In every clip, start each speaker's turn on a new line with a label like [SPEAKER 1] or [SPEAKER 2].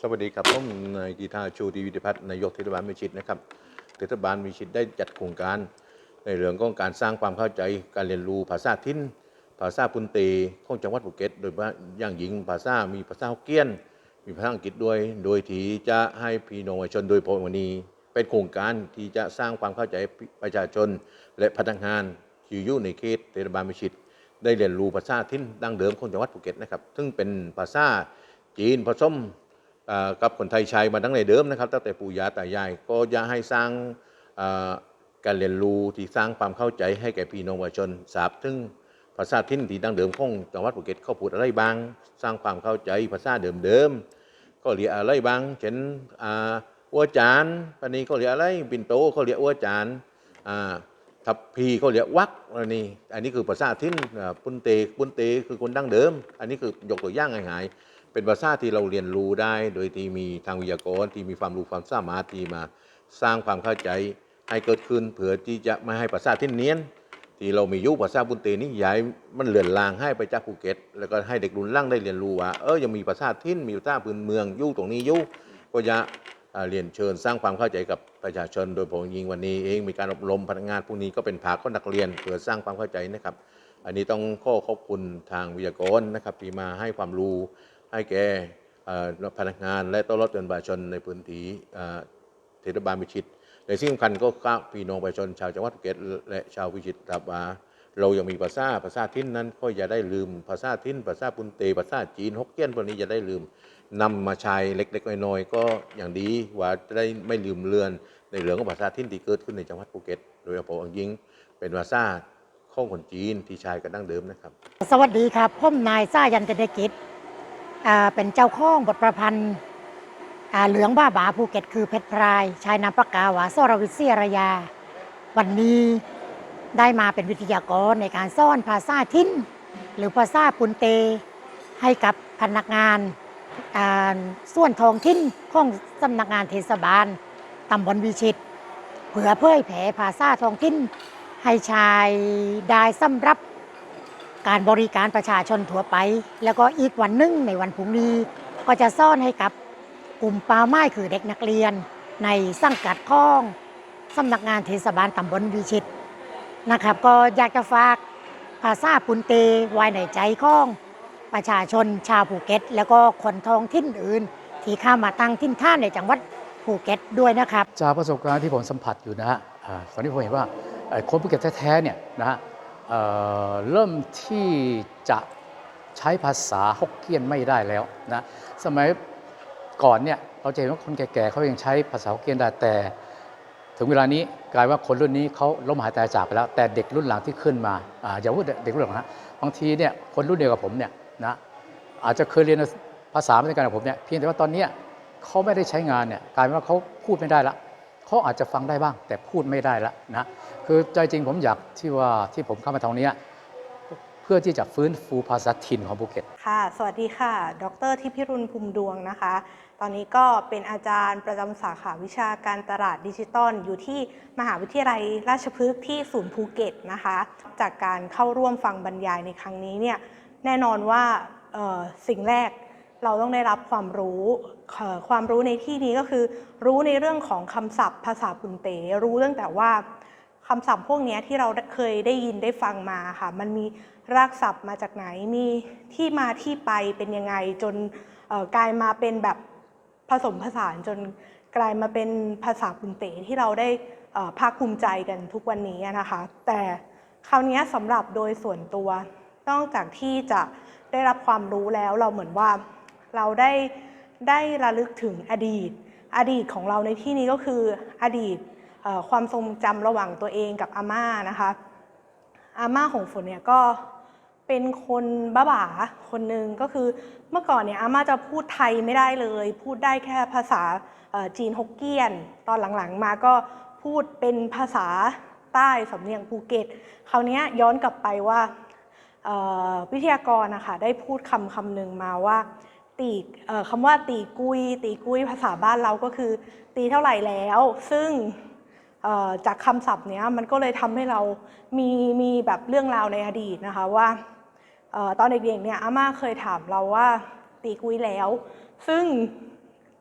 [SPEAKER 1] สวัสดีครับผมนายกีตาชูดีวิทพัฒน์นายกเทศบาลมิชิตนะครับเทศบาลมิชิตได้จัดโครงการในเรื่องของการสร้างความเข้าใจการเรียนรู้ภาษาทิ้น ภาษาพุนเตของจังหวัดภูเก็ต โดยเฉพาอย่างยิ่งภาษามีภาษาฮกเกี้ยน มีภาษาอังกฤษด้วย โดยที่จะให้พี่น้องประชาชนโดยพลวันีเป็นโครงการที่จะสร้างความเข้าใจประชาชน และพนักงานที่อยู่ในเขตเทศบาลมิชิตได้เรียนรู้ภาษาทิ้นดั้งเดิมของจังหวัดภูเก็ตนะครับ ซึ่งเป็นภาษาจีนผสม กับคนไทยใช้มาตั้งแต่เดิมนะครับตั้งแต่ปู่ย่าตายายก็จะให้สร้างการเรียนรู้ที่สร้างความเข้าใจให้แก่พี่น้องประชาชนทราบถึงภาษาทิ้นที่ดังเดิมของจังหวัดภูเก็ตเขาพูดอะไรบ้าง สร้างความเข้าใจภาษาเดิมๆก็เรียกอะไรบ้าง เช่นอ่าวจานปันนี้เขาเรียกอะไรปินโตเขาเรียกอัวจานอ่าทัพพีเขาเรียกวักอันนี้ อันนี้คือภาษาทิ้นอ่ปุนเตปุนเตคือคนดั้งเดิม อันนี้คือยกตัวอย่างง่าย เป็นภาษาที่เราเรียนรู้ได้ โดยที่มีทางวิทยากรที่มีความรู้ความสามารถที่มาสร้างความเข้าใจให้เกิดขึ้นเผื่อที่จะไม่ให้ภาษาทิ้นเนียนที่เรามียุภาษาปุนเตนี่ย้ายมันเลือนลางให้ไปจากภูเก็ต แล้วก็ให้เด็กรุ่นล่างได้เรียนรู้ว่าเออยังมีภาษาทิ้นมีภาษาพื้นเมืองยู่ตรงนี้ยู่ก็จะเรียนเชิญสร้างความเข้าใจกับประชาชน โดยผมยิงวันนี้เองมีการอบรมพนักงานพวกนี้ก็เป็นภาคของนักเรียนเพื่อสร้างความเข้าใจนะครับ อันนี้ต้องขอขอบคุณทางวิทยากรนะครับที่มาให้ความรู้ ให้แก่พนักงานและต้อนรับประชาชนในพื้นที่เทศบาลพิชิตในสิ่งสำคัญก็ฝาพี่น้องประชาชนชาวจังหวัดภูเก็ตและชาวพิชิตครับว่าเรายังมีภาษาภาษาทิ้นนั้นก็อย่าได้ลืมภาษาทิ้นภาษาปุนเตภาษาจีนฮกเกี้ยนพวกนี้อย่าได้ลืมนำมาใช้เล็กๆน้อยๆก็อย่างดีว่าจะได้ไม่ลืมเลือนในเรื่องของภาษาทิ้นที่เกิดขึ้นในจังหวัดภูเก็ต โดยเฉพาะอย่างยิ่งเป็นภาษาของคนจีนที่ใช้กันดั้งเดิมนะครับ
[SPEAKER 2] สวัสดีครับผมนายซ่ายันเตเดกิจ เป็นเจ้าข้องบทประพันธ์เหลืองบ้าบาภูเก็ตคือเพชรพราย ชายนามปากกาวาสรวิเศษรยา วันนี้ได้มาเป็นวิทยากรในการสอนภาษาทิ้น หรือภาษาปุนเต ให้กับพนักงานส่วนทองถิ่นของสำนักงานเทศบาลตำบลวิชิตเพื่อเผยแผ่ภาษาทองถิ่นให้ชายได้สำรับ การบริการประชาชนทั่วไป แล้วก็อีกวันหนึ่งในวันพรุ่งนี้ ก็จะซ่อนให้กับกลุ่มเป้าหมายคือเด็กนักเรียน ในสังกัดข้องสำนักงานเทศบาลตำบลวิชิตนะครับ ก็อยากจะฝากภาษาปุนเตไว้ในใจข้องประชาชนชาวภูเก็ต แล้วก็คนท้องถิ่นอื่น ที่เข้ามาตั้งถิ่นท่านในจังหวัดภูเก็ตด้วยนะครับ
[SPEAKER 3] จากประสบการณ์ที่ผมสัมผัสอยู่นะฮะอ่าตอนนี้ผมเห็นว่าเอ่อคนภูเก็ตแท้ๆเนี่ยนะฮะ เเริ่มที่จะใช้ภาษาฮกเกี้ยนไม่ได้แล้วนะสมัยก่อนเนี่ยเราจะเห็นว่าคนแก่ๆเขายังใช้ภาษาฮกเกี้ยนได้แต่ ถึงเวลานี้กลายว่าคนรุ่นนี้เขาล้มหายตายจากไปแล้ว แต่เด็กรุ่นหลังที่ขึ้นมาออย่าพูดเด็กรุ่นหลังนะบางทีเนี่ยคนรุ่นเดียวกับผมเนี่ยนะอาจจะเคยเรียนภาษาไม่ได้กันกับผมเนี่ยเพียงแต่ว่าตอนนี้เขาไม่ได้ใช้งานเนี่ยกลายเป็นว่าเขาพูดไม่ได้ละ เขาอาจจะฟังได้บ้าง แต่พูดไม่ได้ละนะคือใจจริงผมอยากที่ว่าที่ผมเข้ามาทางนี้เพื่อที่จะฟื้นฟูภาษาถิ่นของภูเก็ต
[SPEAKER 4] ค่ะ สวัสดีค่ะ ดรทิพิรุณภูมิดวงนะคะ ตอนนี้ก็เป็นอาจารย์ประจำสาขาวิชาการตลาดดิจิตอลอยู่ที่มหาวิทยาลัยราชพฤกษ์ที่ศูนย์ภูเก็ตนะคะ จากการเข้าร่วมฟังบรรยายในครั้งนี้เนี่ยแน่นอนว่าสิ่งแรก เราต้องได้รับความรู้ความรู้ในที่นี้ก็คือ รู้ในเรื่องของคำศัพท์ ภาษาปุนเต รู้ตั้งแต่ว่าคำศัพท์พวกนี้ที่เราเคยได้ยินได้ฟังมาค่ะ มันมีรากศัพท์มาจากไหน มีที่มาที่ไปเป็นยังไง จนกลายมาเป็นแบบผสมผสานจนกลายมาเป็นภาษาปุนเตที่เราได้ภาคภูมิใจกันทุกวันนี้นะคะ แต่คราวนี้สำหรับโดยส่วนตัว นอกจากที่จะได้รับความรู้แล้วเราเหมือนว่า เราได้ได้ระลึกถึงอดีต อดีตของเราในที่นี้ก็คืออดีตความทรงจำระหว่างตัวเองกับอาม่านะคะอาม่าของฝนเนี่ยก็เป็นคนบ้าบาคนหนึ่งก็คือเมื่อก่อนเนี่ยอาม่าจะพูดไทยไม่ได้เลย พูดได้แค่ภาษาจีนฮกเกี้ยน ตอนหลังๆมาก็พูดเป็นภาษาใต้สำเนียงภูเก็ตคราวนี้ย้อนกลับไปว่าวิทยากรนะคะได้พูดคำคำหนึ่งมาว่า ตีคำว่าตีกุย ตีกุยภาษาบ้านเราก็คือ ตีเท่าไหร่แล้ว ซึ่งจากคำศัพท์เนี้ยมันก็เลยทำให้เรามีมีแบบเรื่องราวในอดีตนะคะว่าตอนเด็กๆเนี่ยอาม่าเคยถามเราว่าตีกุยแล้ว ซึ่ง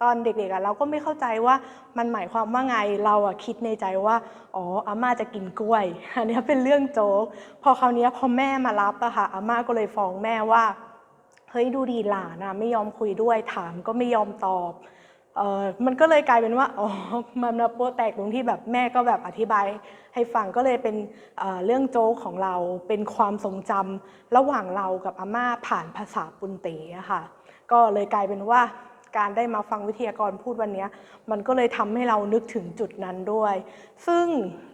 [SPEAKER 4] ตอนเด็กๆเราก็ไม่เข้าใจว่ามันหมายความว่าไงเราอะคิดในใจว่าอ๋ออาม่าจะกินกล้วยอันนี้เป็นเรื่องโจ๊กพอคราวนี้พอแม่มารับอะค่ะอาม่าก็เลยฟ้องแม่ว่า ฮ้ยดูดีหลานอะไม่ยอมคุยด้วยถามก็ไม่ยอมตอบเออมันก็เลยกลายเป็นว่าอ๋อมันมาโป๊ะแตกตรงที่แบบแม่ก็แบบอธิบายให้ฟังก็เลยเป็นเเรื่องโจ๊กของเราเป็นความทรงจำระหว่างเรากับอาม่าผ่านภาษาปุนเตอะค่ะ ก็เลยกลายเป็นว่า การได้มาฟังวิทยากรพูดวันนี้ มันก็เลยทำให้เรานึกถึงจุดนั้นด้วย ซึ่ง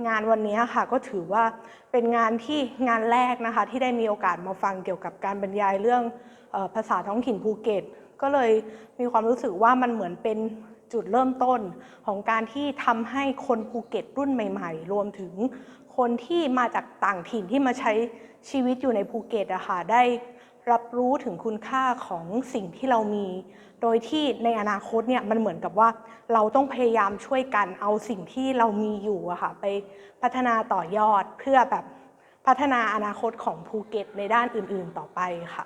[SPEAKER 4] งานวันนี้ค่ะก็ถือว่าเป็นงานที่งานแรกนะคะที่ได้มีโอกาสมาฟังเกี่ยวกับการบรรยายเรื่องภาษาท้องถิ่นภูเก็ต ก็เลยมีความรู้สึกว่ามันเหมือนเป็นจุดเริ่มต้นของการที่ทำให้คนภูเก็ตรุ่นใหม่ ๆ รวมถึงคนที่มาจากต่างถิ่นที่มาใช้ชีวิตอยู่ในภูเก็ตอะค่ะได้ รับรู้ถึงคุณค่าของสิ่งที่เรามี โดยที่ในอนาคตเนี่ยมันเหมือนกับว่าเราต้องพยายามช่วยกันเอาสิ่งที่เรามีอยู่อะค่ะไปพัฒนาต่อยอดเพื่อแบบพัฒนาอนาคตของภูเก็ตในด้านอื่นๆต่อไปค่ะ